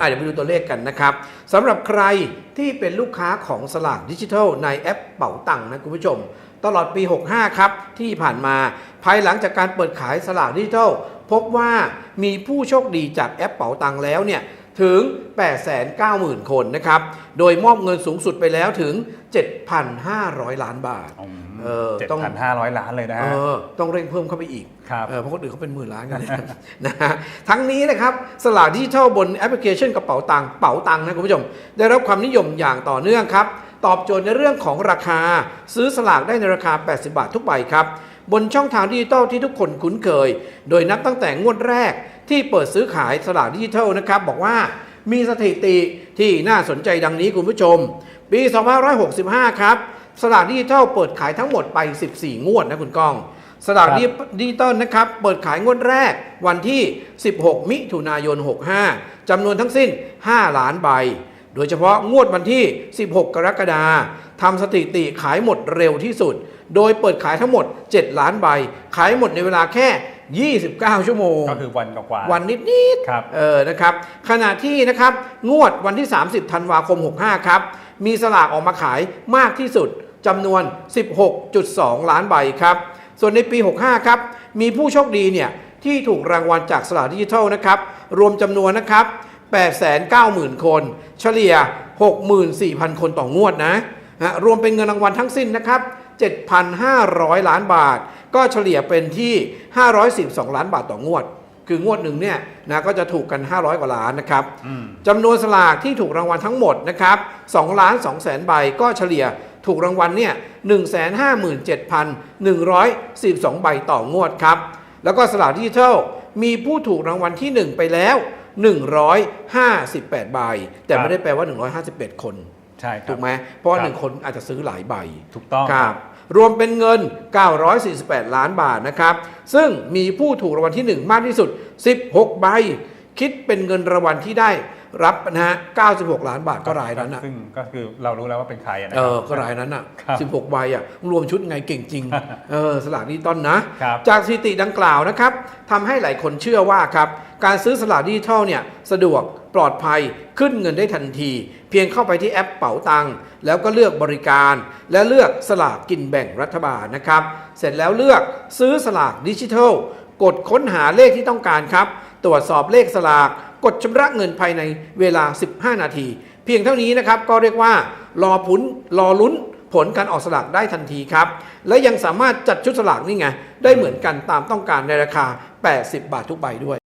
อะเดี๋ยวไปดูตัวเลขกันนะครับสำหรับใครที่เป็นลูกค้าของสลากดิจิทัลในแอปเป๋าตังค์นะคุณผู้ชม ตลอดปี 65 ครับ ที่ผ่านมาภายหลังจากการเปิดขายสลากดิจิทัล พบว่ามีผู้โชคดีจากแอปเป๋าตังค์แล้วเนี่ย ถึง 890,000 คนนะครับ โดยมอบเงินสูงสุดไปแล้วถึง 7,500 ล้านบาทเออเจ็ดต้องพันห้าร้อยล้านเลยนะเอฮะอต้องเร่งเพิ่มเข้าไปอีกครับเออเพราะคนอื่นเขาเป็นหมื่นล้านกันเลยนะฮะทั้งนี้นะครับสลากดิจิทัลบนแอปพลิเคชันกระเป๋าตังค์เป๋าตังค์นะคุณผู้ชม ได้รับความนิยมอย่างต่อเนื่องครับ ตอบโจทย์ในเรื่องของราคา ซื้อสลากได้ในราคา 80 บาททุกใบครับ บนช่องทางดิจิทัลที่ทุกคนคุ้นเคย โดยนับตั้งแต่งวดแรกที่เปิดซื้อขายสลากดิจิทัลนะครับบอกว่ามีสถิติที่น่าสนใจดังนี้คุณผู้ชม ปี 2565 ครับ สลากดิจิทัลเปิดขายทั้งหมดไป 14 งวดนะคุณก้อง สลากดิจิตอลนะครับ เปิดขายงวดแรกวันที่ 16 มิถุนายน 65 จำนวนทั้งสิ้น 5 ล้านใบ โดยเฉพาะงวดวันที่ 16 กรกฎาคมทำสถิติขายหมดเร็วที่สุด โดยเปิดขายทั้งหมด 7 ล้านใบ ขายหมดในเวลาแค่ 29 ชั่วโมง ก็คือวันกว่าๆวันนิดๆครับเออนะครับ ขณะที่นะครับงวดวันที่ 30 ธันวาคม 65 ครับ มีสลากออกมาขายมากที่สุดจำนวน 16.2 ล้านใบครับ ส่วนในปี 65 ครับ มีผู้โชคดีเนี่ยที่ถูกรางวัลจากสลากดิจิทัลนะครับ รวมจำนวนนะครับ 890,000 คน เฉลี่ย 64,000 คนต่องวดนะฮะรวมเป็นเงินรางวัลทั้งสิ้นนะครับ 7,500 ล้านบาท ก็เฉลี่ยเป็นที่ 512 ล้านบาทต่องวด คืองวดหนึ่งเนี่ยนะก็จะถูกกัน 500 กว่าล้านนะครับอืมจำนวนสลากที่ถูกรางวัลทั้งหมดนะครับ2ล้าน2แสนใบก็เฉลี่ยถูกรางวัลเนี่ย 157,142ใบต่องวดครับ แล้วก็สลากดิจิทัล มีผู้ถูกรางวัลที่ 1 ไปแล้ว 158 ใบ แต่ครับไม่ได้แปลว่า 151 คนใช่ครับถูกไหมเพราะว่าครับหนึ่งคนอาจจะซื้อหลายใบถูกต้องครับรวมเป็นเงิน 948 ล้านบาทนะครับ ซึ่งมีผู้ถูกรางวัลที่ 1 มากที่สุด 16 ใบ คิดเป็นเงินรางวัลที่ได้รับนะฮะ96 ล้านบาทก็รายนั้นอะซึ่งก็คือเรารู้แล้วว่าเป็นใครอะนะเอครัอก็รายนั้นอะครับ16 ใบอะรวมชุดไงเก่งจริงเออสลากดิจิตอลนะครับจากสถิติดังกล่าวนะครับทำให้หลายคนเชื่อว่าครับการซื้อสลากดิจิทัลเนี่ยสะดวกปลอดภัยขึ้นเงินได้ทันที เพียงเข้าไปที่แอปเป๋าตังค์แล้วก็เลือกบริการ และเลือกสลากกินแบ่งรัฐบาลนะครับ เสร็จแล้วเลือกซื้อสลากดิจิทัลกดค้นหาเลขที่ต้องการครับ ตรวจสอบเลขสลากก ดชำระเงินภายในเวลา 15 นาที เพียงเท่านี้นะครับก็เรียกว่ารอผลรอลุ้นผลการออกสลากได้ทันทีครับ และยังสามารถจัดชุดสลากนี่ไง ได้เหมือนกันตามต้องการในราคา 80 บาททุกใบด้วย